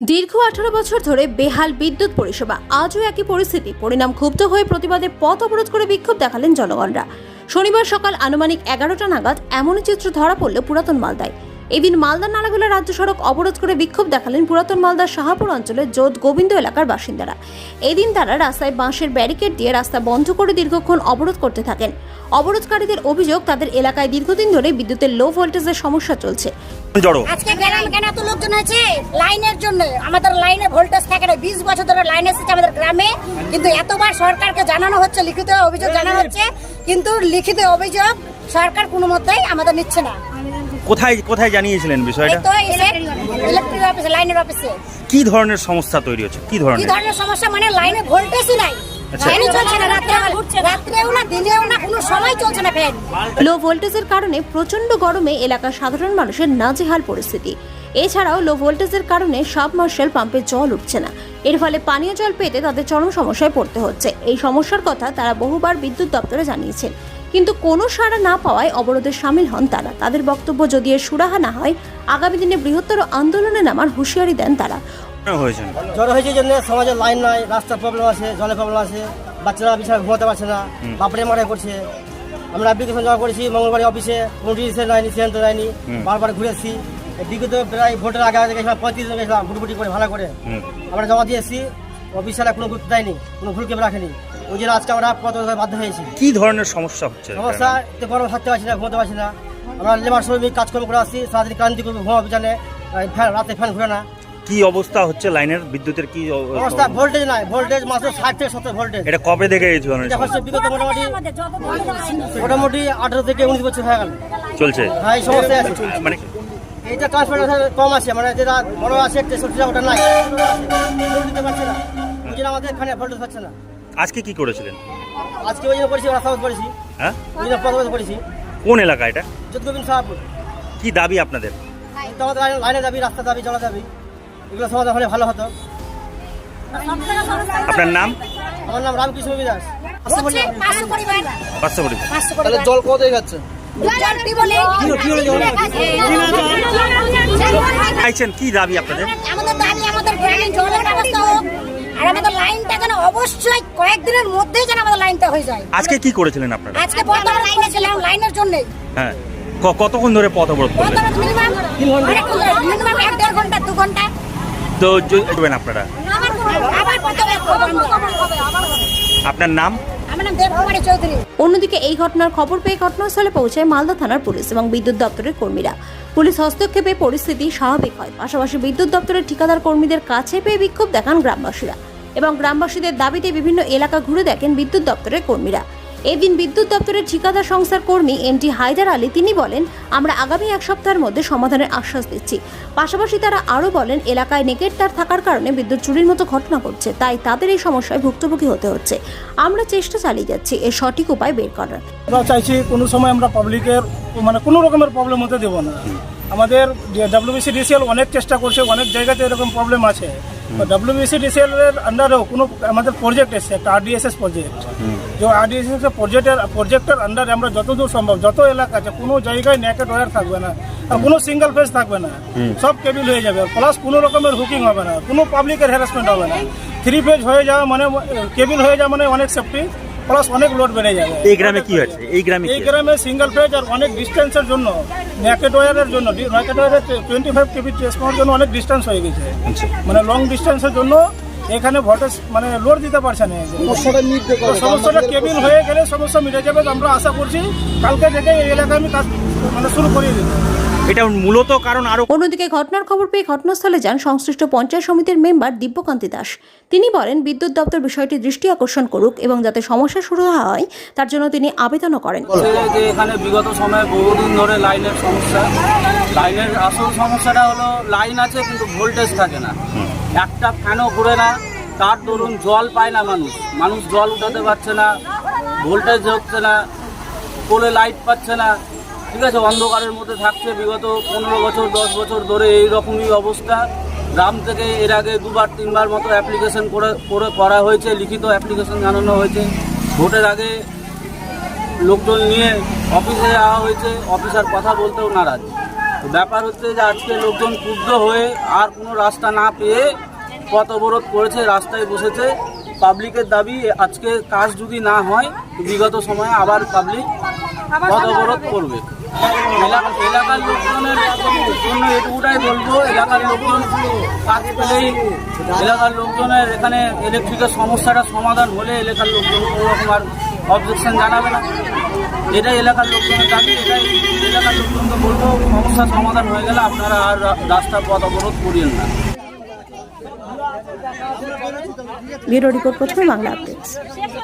দীর্ঘ আঠারো বছর ধরে বেহাল বিদ্যুৎ পরিষেবা। আজও একই পরিস্থিতি। পরিণাম ক্ষুব্ধ হয়ে প্রতিবাদে পথ অবরোধ করে বিক্ষোভ দেখালেন জনগণরা। শনিবার সকাল আনুমানিক এগারোটা নাগাদ এমনই চিত্র ধরা পড়ল পুরাতন মালদায়। এদিন মালদা নালাগোলা রাজ্য সড়ক অবরোধ করে বিক্ষোভ দেখালেন পুরাতন মালদার শাহাপুর অঞ্চলের যোধ গোবিন্দ এলাকার বাসিন্দারা। এদিন তারা রাস্তায় বাঁশের ব্যারিকেড দিয়ে রাস্তা বন্ধ করে দীর্ঘক্ষণ অবরোধ করতে থাকেন। অবরোধকারীদের অভিযোগ, তাদের এলাকায় দীর্ঘদিন ধরে বিদ্যুতের লো ভোল্টেজের সমস্যা চলছে। জড়ো। আজকে গ্রাম কেন এত লোকজন আছে লাইনের জন্য। আমাদের লাইনে ভোল্টেজ থাকে না। বিশ বছর ধরে লাইন এসেছে আমাদের গ্রামে। কিন্তু এতবার সরকারকে জানানো হচ্ছে লিখিত অভিযোগ জানানো হচ্ছে। কিন্তু লিখিত অভিযোগ সরকার কোনো মতেই আমাদের নিচ্ছে না। কোথায় কোথায় জানিয়েছিলেন বিষয়টা? তো ইলেকট্রিক অফিসে লাইনের অফিসে কি ধরনের সমস্যা তৈরি হচ্ছে? কি ধরনের? কি ধরনের সমস্যা? মানে লাইনে ভোল্টেজই নাই। ফ্যানই চলছে না রাত্রে রাত্রেও না দিনেও না কোনো সময় চলছে না ফ্যান। লো ভোল্টেজের কারণে প্রচণ্ড গরমে এলাকার সাধারণ মানুষের নাজেহাল পরিস্থিতি। এছাড়াও লো ভোল্টেজের কারণে সাবমার্শাল পাম্পে জল উঠছে না। এর ফলে পানীয় জল পেতে তাদের চরম সমস্যায় পড়তে হচ্ছে। এই সমস্যার কথা তারা বহুবার বিদ্যুৎ দপ্তরে জানিয়েছেন। কিন্তু কোনো সাড়া না পাওয়ায় অবরোধে সামিল হন তারা। তাদের বক্তব্য যদি এর সুরাহা না হয় আগামী দিনে বৃহত্তর আন্দোলনে নামার হুঁশিয়ারি দেন তারা। হয়েছে। জ্বর হয়েছে জন্য সমাজের লাইন নাই রাস্তার প্রবলেম আছে জলের প্রবলেম আছে বাচ্চারা বিছানা ঘুমাতে পারছে না বাপরে মারাই করছে। আমরা অ্যাপ্লিকেশন জমা করেছি মঙ্গলবার অফিসে নোটিশ নেয়নি সিদ্ধান্ত নেয়নি বারবার ঘুরেছি। বিগত প্রায় ভোটের আগে আগে গেছিলাম পঁয়ত্রিশ জন গেছিলাম বুটবুটি করে ভালো করে। আমরা জমা দিয়ে এসেছি অফিসাররা কোনো গুরুত্ব দেয়নি কোনো ভুলকে রাখেনি। ওই জন্য আজকে আমরা পথ বাধ্য হয়েছি। কি ধরনের সমস্যা হচ্ছে? সমস্যা এতে গরম থাকতে পারছি না ঘুমাতে পারছি না। আমরা লেবার শ্রমিক কাজকর্ম করে আসছি সারাদিন ক্রান্তি করব ঘুমা বিছানে ফ্যান রাতে ফ্যান ঘুরে না। কি অবস্থা হচ্ছে লাইনের? বিদ্যুতের কি অবস্থা? ভোল্টেজ নাই ভোল্টেজ মাত্র ষাট থেকে সত্তর ভোল্টেজ। এটা কবে দেখে এই হচ্ছে বিগত মোটামুটি মোটামুটি আঠারো থেকে উনিশ বছর হয়ে গেল। চলছে? হ্যাঁ এই সমস্যা আছে। মানে এইটা ট্রান্সফার কম আছে মানে যেটা বড় আছে তেষট্টি ওটা নাই। দিতে পারছে না। আমাদের এখানে ভোল্টেজ পাচ্ছে না। আজকে কি করেছিলেন? আজকে ওই জন্য করেছি রাস্তা পড়েছি। হ্যাঁ? ওই জন্য পথ করেছি কোন এলাকা এটা? যদগোবিন্দ সাহাপুর। কি দাবি আপনাদের? আমাদের লাইনে- লাইনে দাবি রাস্তা দাবি জলা দাবি। এগুলো সমাধান হলে ভালো হতো। আপনার নাম? আমার নাম রামকৃষ্ণ হচ্ছে পাঁচশো পরিবার। জল কত যাচ্ছে চাইছেন কি দাবি আপনাদের? আমাদের দাবি আমাদের গ্রামে জলের ব্যবস্থা হোক। আর আমাদের লাইনটা যেন অবশ্যই কয়েকদিনের মধ্যেই যেন আমাদের লাইনটা হয়ে যায়। আজকে কি করেছিলেন আপনারা? আজকে বর্তমান লাইনে ছিলাম লাইনের হ্যাঁ। কতক্ষণ ধরে পথ অবরোধ করলেন? মিনিমাম এক দেড় ঘণ্টা দু ঘণ্টা। তো করবেন আপনারা। আপনার নাম? অন্যদিকে এই ঘটনার খবর পেয়ে ঘটনাস্থলে পৌঁছায় মালদা থানার পুলিশ এবং বিদ্যুৎ দপ্তরের কর্মীরা। পুলিশ হস্তক্ষেপে পরিস্থিতি স্বাভাবিক হয়। পাশাপাশি বিদ্যুৎ দপ্তরের ঠিকাদার কর্মীদের কাছে পেয়ে বিক্ষোভ দেখান গ্রামবাসীরা এবং গ্রামবাসীদের দাবিতে বিভিন্ন এলাকা ঘুরে দেখেন বিদ্যুৎ দপ্তরের কর্মীরা। এদিন বিদ্যুৎ দপ্তরের ঠিকাদার সংস্থার কর্মী এনটি হায়দার আলী, তিনি বলেন, আমরা আগামী এক সপ্তাহের মধ্যে সমাধানের আশ্বাস দিচ্ছি। পাশাপাশি তারা আরও বলেন, এলাকায় নেকেট তার থাকার কারণে বিদ্যুৎ চুরির মতো ঘটনা ঘটছে, তাই তাদের এই সমস্যায় ভুক্তভোগী হতে হচ্ছে। আমরা চেষ্টা চালিয়ে যাচ্ছি, এর সঠিক উপায় বের করার। আমরা চাইছি কোনো সময় আমরা পাবলিকের মানে কোনো রকমের প্রবলেম হতে দেবো না। আমাদের ডাব্লিউবিসি ডিসিএল অনেক চেষ্টা করছে অনেক জায়গাতে এরকম প্রবলেম আছে। তো ডাব্লিউবিসি ডিসিএল এর আন্ডারেও কোনো আমাদের প্রজেক্ট এসছে একটা আরডিএসএস প্রজেক্ট যে আরডিএসএস প্রজেক্টের প্রজেক্টের আন্ডারে আমরা যতদূর সম্ভব যত এলাকা আছে কোনো জায়গায় নেকেট ওয়্যার থাকবে না আর কোনো সিঙ্গেল ফেজ থাকবে না। সব কেবিল হয়ে যাবে প্লাস কোনো রকমের হুকিং হবে না কোনো পাবলিকের হ্যারাসমেন্ট হবে না। থ্রি ফেজ হয়ে যাওয়া মানে কেবিল হয়ে যাওয়া মানে অনেক সেফটি প্লাস অনেক লোড বেড়ে যাবে। এই গ্রামে কি হয়েছে এই গ্রামে এই গ্রামে সিঙ্গেল ফেজ আর অনেক ডিস্টেন্সের জন্য ন্যাকেট ওয়ারের জন্য ন্যাকেট ওয়ারের টোয়েন্টি ফাইভ কেবি ট্রান্সফার জন্য অনেক ডিস্টেন্স হয়ে গেছে। আচ্ছা। মানে লং ডিস্টেন্সের জন্য এখানে ভোল্টেজ মানে লোড দিতে পারছে না। সমস্যাটা কেবিল হয়ে গেলে সমস্যা মিটে যাবে আমরা আশা করছি কালকে থেকে এই এলাকায় আমি কাজ মানে শুরু করিয়ে দেবো। এটা মূলত কারণ আরও অন্যদিকে ঘটনার খবর পেয়ে ঘটনাস্থলে যান সংশ্লিষ্ট পঞ্চায়েত সমিতির মেম্বার দিব্যকান্তি দাস। তিনি বলেন বিদ্যুৎ দপ্তর বিষয়টি দৃষ্টি আকর্ষণ করুক এবং যাতে সমস্যা শুরু হয় তার জন্য তিনি আবেদনও করেন। যে এখানে বিগত সময়ে বহুদিন ধরে লাইনের সমস্যা। লাইনের আসল সমস্যাটা হলো লাইন আছে কিন্তু ভোল্টেজ থাকে না। একটা ফ্যানও ঘুরে না তার দরুন জল পায় না মানুষ। মানুষ জল উঠাতে পারছে না ভোল্টেজ হচ্ছে না পোলে লাইট পাচ্ছে না। ঠিক আছে অন্ধকারের মধ্যে থাকছে। বিগত পনেরো বছর দশ বছর ধরে এই রকমই অবস্থা। গ্রাম থেকে এর আগে দুবার তিনবার মতো অ্যাপ্লিকেশন করে করে করা হয়েছে লিখিত অ্যাপ্লিকেশন জানানো হয়েছে। ভোটের আগে লোকজন নিয়ে অফিসে যাওয়া হয়েছে অফিসার কথা বলতেও নারাজ। ব্যাপার হচ্ছে যে আজকে লোকজন ক্ষুব্ধ হয়ে আর কোনো রাস্তা না পেয়ে পথ অবরোধ করেছে রাস্তায় বসেছে। পাবলিকের দাবি আজকে কাজ যদি না হয় বিগত সময়ে আবার পাবলিক পথ অবরোধ করবে। এলাকার লোকজনের জন্য এটুকুটাই বলব, এলাকার লোকজন কাজ পেলেই এলাকার লোকজনের এখানে ইলেকট্রিকের সমস্যাটা সমাধান হলে এলাকার লোকজন কোনো রকম আর অবজেকশন জানাবে না। এটাই এলাকার লোকজনের দাবি, এটাই এলাকার লোকজনকে বলব সমস্যার সমাধান হয়ে গেলে আপনারা আর রা- রাস্তা পথ অবরোধ করিয়েন না। ব্যুরো রিপোর্ট প্রথমে বাংলা আপডেটস।